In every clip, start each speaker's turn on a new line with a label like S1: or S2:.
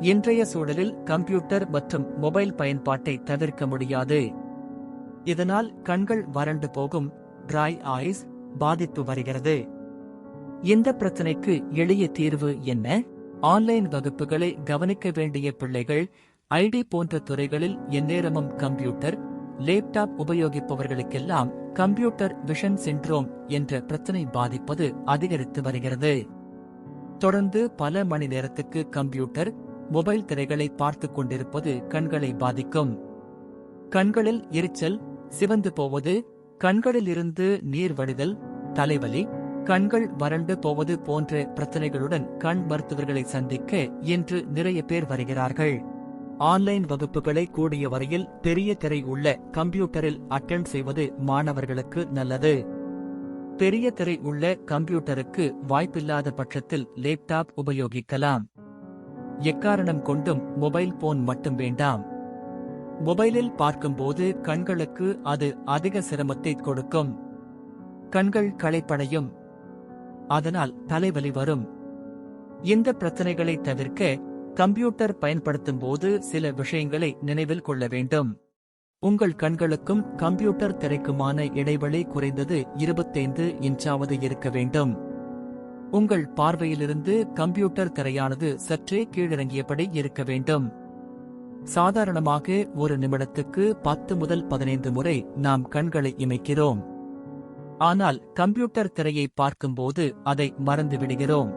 S1: இன்றைய சூழலில் கம்ப்யூட்டர் மற்றும் மொபைல் பயன்பாட்டை தவிர்க்க முடியாது. இதனால் கண்கள் வறண்டு போகும் ட்ரை ஐஸ் பாதிப்பு வருகிறது. இந்த பிரச்சனைக்கு எளிய தீர்வு என்ன? ஆன்லைன் வகுப்புகளை கவனிக்க வேண்டிய பிள்ளைகள் ஐடி போன்ற துறைகளில் எந்நேரமும் கம்ப்யூட்டர் லேப்டாப் உபயோகிப்பவர்களுக்கெல்லாம் கம்ப்யூட்டர் விஷன் சிண்ட்ரோம் என்ற பிரச்சனை பாதிப்பது அதிகரித்து வருகிறது. தொடர்ந்து பல மணி நேரத்துக்கு கம்ப்யூட்டர் மொபைல் திரைகளை பார்த்துக் கொண்டிருப்பது கண்களை பாதிக்கும். கண்களில் எரிச்சல் சிவந்து போவது கண்களில் இருந்து நீர் வடிதல் தலைவலி கண்கள் வறண்டு போவது போன்ற பிரச்சனைகளுடன் கண் மருத்துவர்களை சந்திக்க இன்று நிறைய பேர் வருகிறார்கள். ஆன்லைன் வகுப்புகளை கூடிய வரையில் பெரிய திரை உள்ள கம்ப்யூட்டரில் அட்டெண்ட் செய்வது மாணவர்களுக்கு நல்லது. பெரிய திரை உள்ள கம்ப்யூட்டருக்கு வாய்ப்பில்லாத பட்சத்தில் லேப்டாப் உபயோகிக்கலாம். எக்காரணம் கொண்டும் மொபைல் போன் மட்டும் வேண்டாம். மொபைலில் பார்க்கும்போது கண்களுக்கு அது அதிக சிரமத்தை கொடுக்கும். கண்கள் களைப்படையும். அதனால் தலைவலி வரும். இந்த பிரச்சனைகளை தவிர்க்க கம்ப்யூட்டர் பயன்படுத்தும் போது சில விஷயங்களை நினைவில் கொள்ள வேண்டும். உங்கள் கண்களுக்கும் கம்ப்யூட்டர் திரைக்குமான இடைவெளி குறைந்தது இருபத்தைந்து இன்ச்சாவது இருக்க வேண்டும். உங்கள் பார்வையிலிருந்து கம்ப்யூட்டர் திரையானது சற்றே கீழிறங்கியபடி இருக்க வேண்டும். சாதாரணமாக ஒரு நிமிடத்துக்கு பத்து முதல் பதினைந்து முறை நாம் கண்களை இமைக்கிறோம். ஆனால் கம்ப்யூட்டர் திரையை பார்க்கும்போது அதை மறந்து விடுகிறோம்.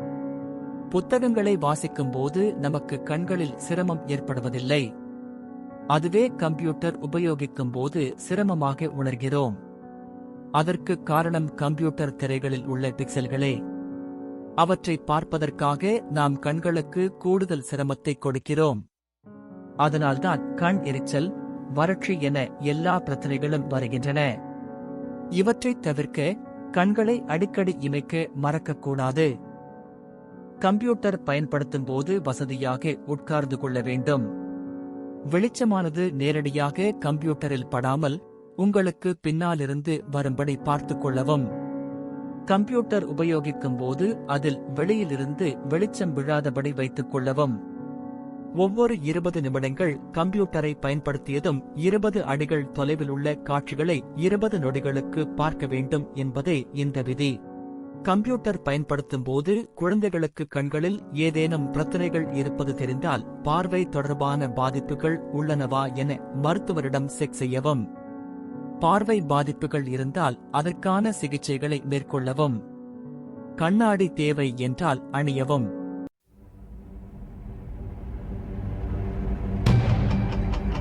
S1: புத்தகங்களை வாசிக்கும்போது நமக்கு கண்களில் சிரமம் ஏற்படுவதில்லை. அதுவே கம்ப்யூட்டர் உபயோகிக்கும் போது சிரமமாக உணர்கிறோம். அதற்கு காரணம் கம்ப்யூட்டர் திரைகளில் உள்ள பிக்சல்களே. அவற்றை பார்ப்பதற்காக நாம் கண்களுக்கு கூடுதல் சிரமத்தை கொடுக்கிறோம். அதனால்தான் கண் எரிச்சல் வறட்சி என எல்லா பிரச்சனைகளும் வருகின்றன. இவற்றைத் தவிர்க்க கண்களை அடிக்கடி இமைக்க மறக்கக்கூடாது. கம்ப்யூட்டர் பயன்படுத்தும் போது வசதியாக உட்கார்ந்து கொள்ள வேண்டும். வெளிச்சமானது நேரடியாக கம்ப்யூட்டரில் படாமல் உங்களுக்கு பின்னாலிருந்து வரும்படி பார்த்துக் கொள்ளவும். கம்ப்யூட்டர் உபயோகிக்கும் போது அதில் வெளியிலிருந்து வெளிச்சம் விழாதபடி வைத்துக் கொள்ளவும். ஒவ்வொரு இருபது நிமிடங்கள் கம்ப்யூட்டரை பயன்படுத்தியதும் இருபது அடிகள் தொலைவில் உள்ள காட்சிகளை இருபது நொடிகளுக்கு பார்க்க வேண்டும் என்பதே இந்த விதி. கம்ப்யூட்டர் பயன்படுத்தும் போது குழந்தைகளுக்கு கண்களில் ஏதேனும் பிரச்சனைகள் இருப்பது தெரிந்தால் பார்வை தொடர்பான பாதிப்புகள் உள்ளனவா என மருத்துவரிடம் செக் செய்யவும். பார்வை பாதிப்புகள் இருந்தால் அதற்கான சிகிச்சைகளை மேற்கொள்ளவும். கண்ணாடி தேவை என்றால் அணியவும்.